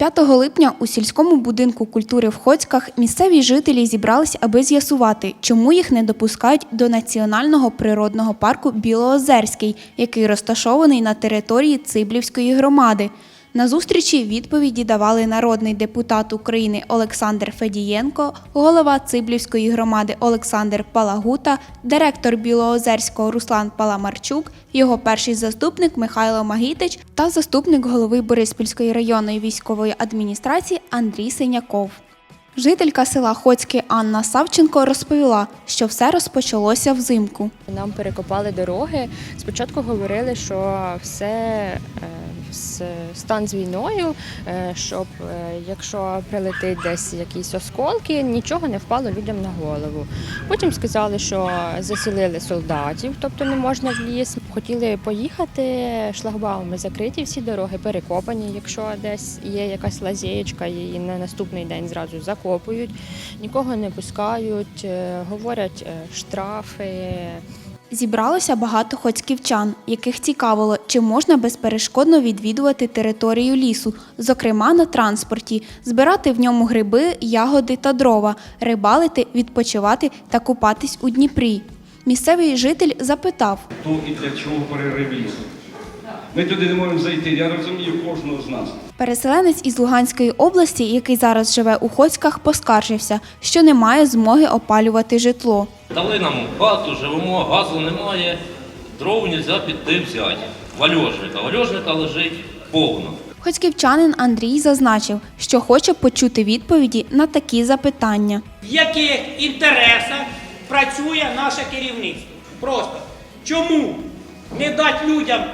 5 липня у сільському будинку культури в Хоцьках місцеві жителі зібрались, аби з'ясувати, чому їх не допускають до національного природного парку Білоозерський, який розташований на території Циблівської громади. На зустрічі відповіді давали народний депутат України Олександр Федієнко, голова Циблівської громади Олександр Палагута, директор Білоозерського Руслан Паламарчук, його перший заступник Михайло Магітич та заступник голови Бориспільської районної військової адміністрації Андрій Синяков. Жителька села Хоцьке Анна Савченко розповіла, що все розпочалося взимку. Нам перекопали дороги. Спочатку говорили, що все е, стан з війною, е, щоб е, якщо прилетить десь якісь осколки, нічого не впало людям на голову. Потім сказали, що засілили солдатів, тобто не можна в ліс. Хотіли поїхати, шлагбауми закриті, всі дороги перекопані. Якщо десь є якась лазєєчка, її на наступний день зразу закопують, нікого не пускають, е, говорять штрафи. Зібралося багато хоцьківчан, яких цікавило, чи можна безперешкодно відвідувати територію лісу, зокрема на транспорті, збирати в ньому гриби, ягоди та дрова, рибалити, відпочивати та купатись у Дніпрі. Місцевий житель запитав, хто і для чого перерив лісу. Ми туди не можемо зайти, я розумію кожного з нас. переселенець із Луганської області, який зараз живе у Хоцьках, поскаржився, що не має змоги опалювати житло. Дали нам хату, живемо, газу немає, дров не можна піти взяти. Вальожника. Вальожника лежить повно. Хоцьківчанин Андрій зазначив, що хоче почути відповіді на такі запитання. в яких інтересах працює наше керівництво. Просто чому не дати людям,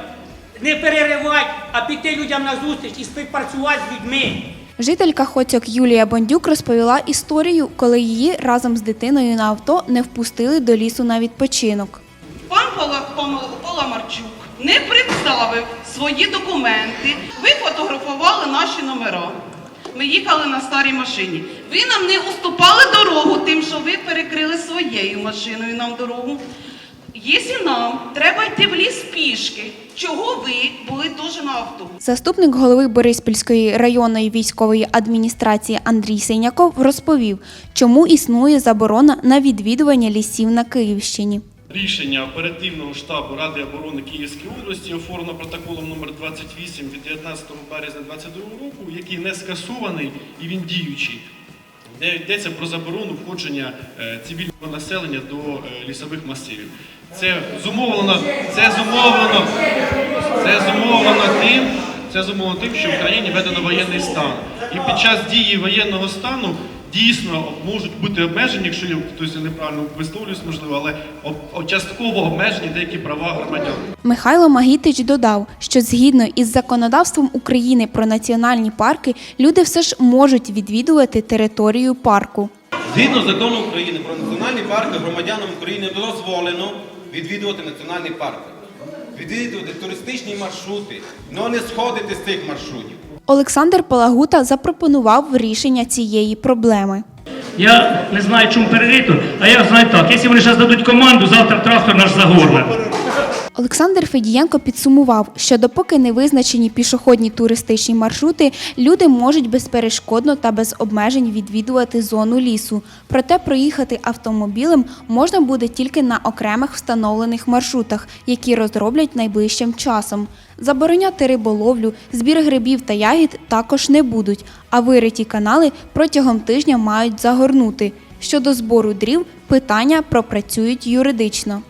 не переривати, а піти людям на зустріч і співпрацювати з людьми. Жителька Хоцьок Юлія Бондюк розповіла історію, коли її разом з дитиною на авто не впустили до лісу на відпочинок. Пан Пала- Паламарчук не представив свої документи. Ви фотографували наші номера. Ми їхали на старій машині. Ви нам не уступали дорогу, тим, що ви перекрили своєю машиною нам дорогу. Якщо нам треба йти в ліс пішки, чого ви були теж на авто? Заступник голови Бориспільської районної військової адміністрації Андрій Синяков розповів, чому існує заборона на відвідування лісів на Київщині. Рішення оперативного штабу Ради оборони Київської області оформлено протоколом номер 28 від 19 березня 2022 року, який не скасований і він діючий. Де йдеться про заборону входження е, цивільного населення до е, лісових масивів. Це зумовлено, це зумовлено, це зумовлено тим, це зумовлено тим, що в Україні введено воєнний стан. І під час дії воєнного стану дійсно можуть бути обмежені, якщо я хтось неправильно висловлююсь, можливо, але частково обмежені деякі права громадян. Михайло Магітич додав, що згідно із законодавством України про національні парки, люди все ж можуть відвідувати територію парку. Згідно закону України про національні парки громадянам України дозволено відвідувати національні парки, відвідувати туристичні маршрути, але не сходити з цих маршрутів. Олександр Палагута запропонував рішення цієї проблеми. Я не знаю, чому перерито, а я знаю так. Якщо вони зараз дадуть команду, завтра трактор наш загорне. Олександр Федієнко підсумував, що допоки не визначені пішохідні туристичні маршрути, люди можуть безперешкодно та без обмежень відвідувати зону лісу. Проте проїхати автомобілем можна буде тільки на окремих встановлених маршрутах, які розроблять найближчим часом. Забороняти риболовлю, збір грибів та ягід також не будуть, а вириті канали протягом тижня мають загорнути. Щодо збору дрів, питання пропрацюють юридично.